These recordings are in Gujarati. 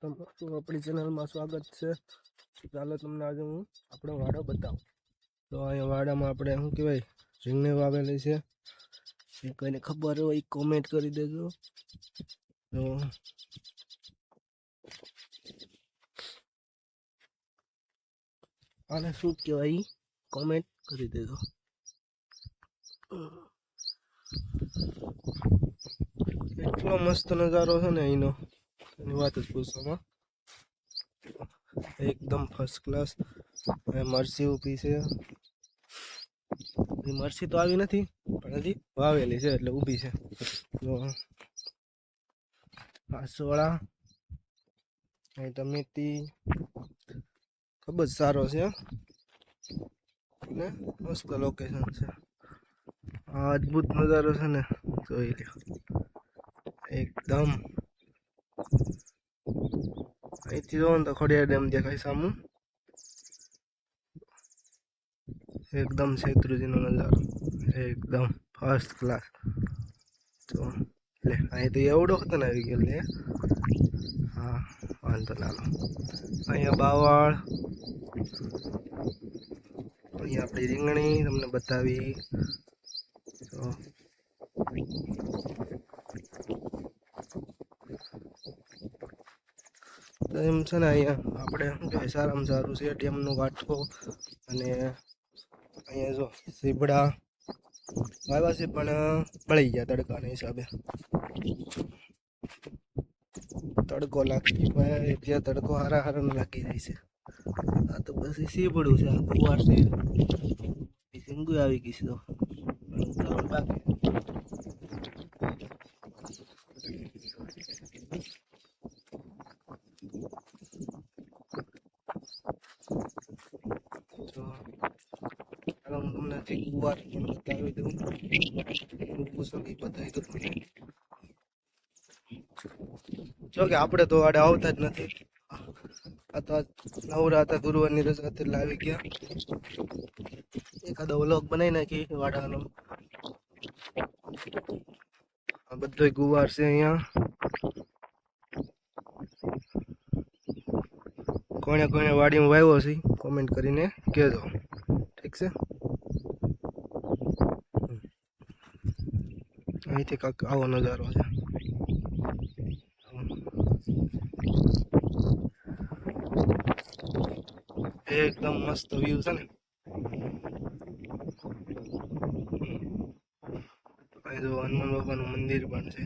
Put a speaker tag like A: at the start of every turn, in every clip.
A: તમારું આપણી ચેનલમાં સ્વાગત છે. ચાલો તમને આજે હું આપણો વાડો બતાવું. તો અહીંયા વાડામાં આપણે શું કહેવાય, રીંગણી વાવેલી છે. એ કોઈને ખબર હોય કોમેન્ટ કરી દેજો. તો આને શું કહેવાય કોમેન્ટ કરી દેજો. એટલો મસ્ત નજારો છે ને અહીંનો. વાત જ પૂછવામાં. એકદમ ફર્સ્ટ ક્લાસ મરસી ઊભી છે. મરસી તો આવી નથી, પણ હજી વાવેલી છે એટલે ઊભી છે. જો આ સોળા અહીં ટમેટી ખૂબ જ સારો છે. ને મસ્ત લોકેશન છે. આ અદ્ભુત નજારો છે ને, જોઈ લ્યો. એકદમ અહીંથી જોવો ને તો ખોડિયાર ડેમ દેખાય સામું. એકદમ શેત્રુજીનો નજારો. એકદમ ફર્સ્ટ ક્લાસ તો લે, અહીં તો એવડો હતો ને આવી ગયો, લે. હા, વાંધો ના લો. અહીંયા બાવળ. અહીંયા આપણી રીંગણી તમને બતાવી. એમ છે ને અહીંયા આપણે સારામાં સારું છે ડેમનો વાટકો અને અહીંયા જો સીબડા વાવ્યા છે, પણ પડી ગયા તડકાના હિસાબે. તડકો લાગશે જ્યાં તડકો હારા હારા લાગી જાય છે. આ તો પછી સીબડું છે, આ કુવાર છે. સિંગુ આવી ગઈ છે તો. બાકી તો ચાલો હું તમને એક વાર બતાવી દઉં એ બતાવી દઉં જો કે આપણે તો આડે આવતા જ નથી. આ તો નવરા હતા ગુરુવારની રજા એટલે આવી ગયા. એકાદો વ્લોગ બનાવી નાખી વાડાનો આ બધો ગુવાર છે અહીંયા. કોણે કોણે વાડીમાં વાવ્યો છે કોમેન્ટ કરીને કહેજો. ઠીક છે? અહીંથી કાંક આવો નજારો છે. એકદમ મસ્ત વ્યૂ છે ને. અહીં જો હનુમાન બાપાનું મંદિર પણ છે.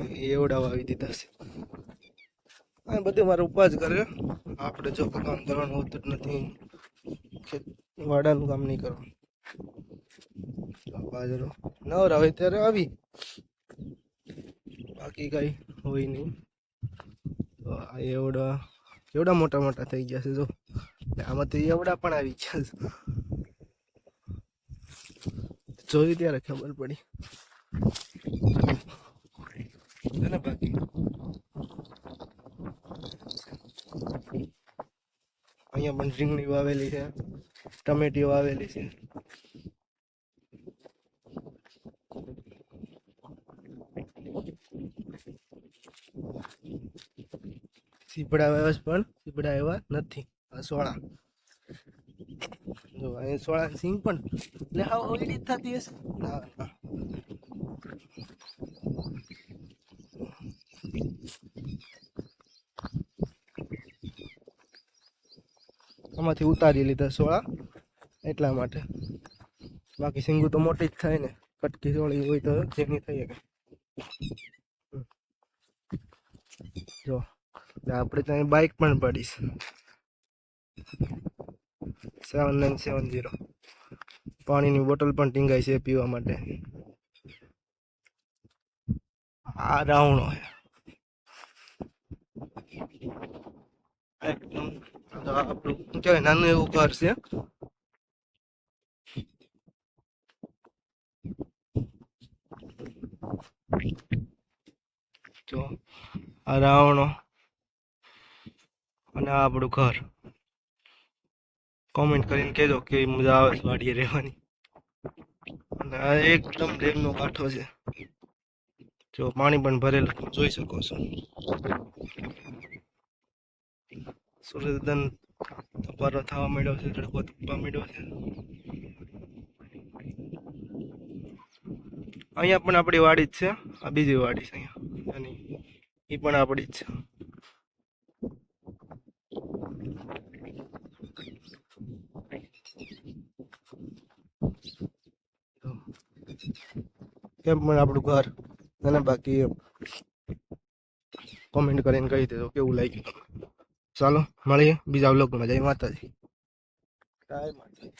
A: એવડા વાવી દીધા છે. આ બધું મારો ઉપવાસ કરે આપણે જો કામ કરવાનું હોતું જ નથી. વાડાનું કામ નહીં કરવાનું. બાજરો નવરા હોય ત્યારે આવી. બાકી કઈ હોય નહીં. તો આ એવડા મોટા મોટા થઈ ગયા છે જો. આમાં તો એવડા પણ આવી ગયા છે. જોયું ત્યારે ખબર પડી. ને બાકી. અહીંયા પણ રીંગણી વાવેલી છે, ટમેટી વાવેલી છે. સીપડા વાવ્યા છે પણ સીપડા એવા નથી, આ સોળા. જો અહીંયા સોળા સિંગ પણ. એટલે હા ઓલરેડી થતી હશે. ના આમાંથી ઉતારી લીધા સોળા, એટલા માટે. બાકી સિંગુ તો મોટી જ થાય ને, કટકી સોળી હોય તો જેની થઈ શકે જો આપણે ત્યાં બાઇક પણ પડીશ. સેવન નાઇન સેવન ઝીરો પાણીની બોટલ પણ ટીંગાઈ છે પીવા માટે. આ રાવણો છે એકદમ આ તો આપણું કહેવાય નાનું એવું ઘર છે જો આ રાવણો અને આ આપણું ઘર કોમેન્ટ કરીને કહેજો કે મજા આવે છે વાડીએ રહેવાની. અને આ એકદમ ડેમનો કાંઠો છે. જો પાણી પણ ભરેલું જોઈ શકો છો. સૂર્યદન તપારો થવા માંડ્યો છે, તડકો તપવા મળ્યો છે. અહીંયા પણ આપણી વાડી જ છે, આ બીજી વાડી છે અહીંયા. એની એ પણ આપણી જ છે. કેમ પણ આપણું ઘર? અને બાકી કોમેન્ટ કરીને કહી દેજો, કેવું લાગ્યું ચાલો મળીએ બીજા વ્લોગમાં. જય માતાજી. જય માતાજી.